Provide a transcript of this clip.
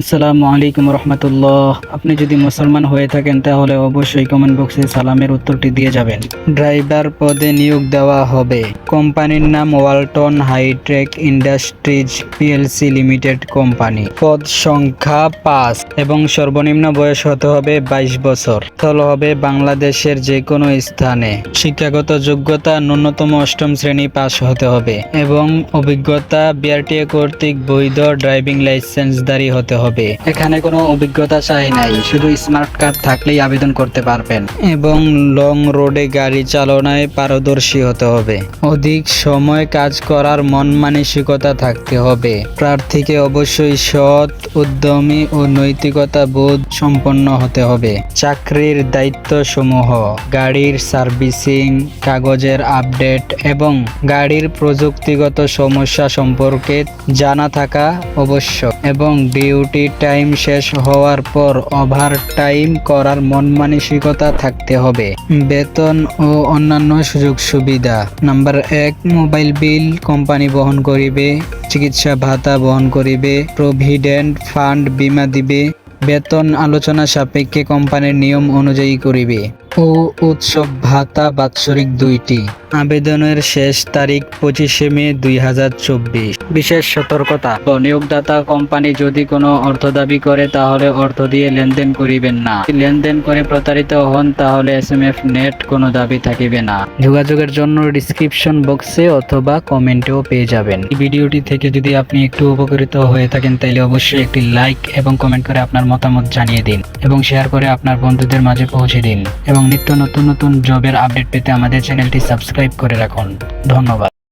আসসালামু আলাইকুম রহমতুল্লাহ। আপনি যদি মুসলমান হয়ে থাকেন, তাহলে অবশ্যই কমেন্ট বক্সে সালামের উত্তরটি দিয়ে যাবেন। ড্রাইভার পদে নিয়োগ দেওয়া হবে। কোম্পানির নাম Walton hi tech industries PLC limited company. পদ সংখ্যা পাঁচ এবং সর্বনিম্ন বয়স হতে হবে বাইশ বছর। স্থল হবে বাংলাদেশের যে কোনো স্থানে। শিক্ষাগত যোগ্যতা ন্যূনতম অষ্টম শ্রেণি পাস হতে হবে এবং অভিজ্ঞতা বিআরটিএ কর্তৃক বৈধ ড্রাইভিং লাইসেন্সধারী হতে হবে। এখানে কোনো অভিজ্ঞতা চাই নাই। শুধু স্মার্ট কার্ড থাকলেই আবেদন করতে পারবেন। এবং লং রোডে গাড়ি চালনায় পারদর্শী হতে হবে। অধিক সময় কাজ করার মন মানসিকতা থাকতে হবে। প্রার্থীকে অবশ্যই সৎ, উদ্যমী ও নৈতিকতা বোধ সম্পন্ন হতে হবে। চাকরির দায়িত্ব সমূহ গাড়ির সার্ভিসিং, কাগজের আপডেট এবং গাড়ির প্রযুক্তিগত সমস্যা সম্পর্কে জানা থাকা অবশ্য এবং ডিউটি টাইম শেষ হওয়ার পর ওভার টাইম করার মন মানসিকতা থাকতে হবে। বেতন ও অন্যান্য সুযোগ সুবিধা। নাম্বার এক, মোবাইল বিল, কোম্পানি বহন করিবে, চিকিৎসা ভাতা বহন করিবে, প্রভিডেন্ট ফান্ড বিমা দিবে, বেতন আলোচনা সাপেক্ষে কোম্পানির নিয়ম অনুযায়ী করিবে। ও উৎসব ভাতা বাৎসরিক দুইটি। আবেদনের শেষ তারিখ পঁচিশে মে দুই হাজার চব্বিশ। বিশেষ সতর্কতা নিয়োগদাতা কোম্পানি যদি কোনো অর্থ দাবি করে, তাহলে অর্থ দিয়ে লেনদেন করিবেন না। লেনদেন করে প্রতারিত হন, তাহলে এস এম এফ নেট কোনো দাবি থাকিবে না। যোগাযোগের জন্য ডিসক্রিপশন বক্সে অথবা কমেন্টেও পেয়ে যাবেন। এই ভিডিওটি থেকে যদি আপনি একটু উপকৃত হয়ে থাকেন তাহলে অবশ্যই একটি লাইক এবং কমেন্ট করে আপনার মতামত জানিয়ে দিন এবং শেয়ার করে আপনার বন্ধুদের মাঝে পৌঁছে দিন এবং নিত্য নতুন নতুন জবের আপডেট পেতে আমাদের চ্যানেলটি সাবস্ক্রাইব করে রাখুন। ধন্যবাদ।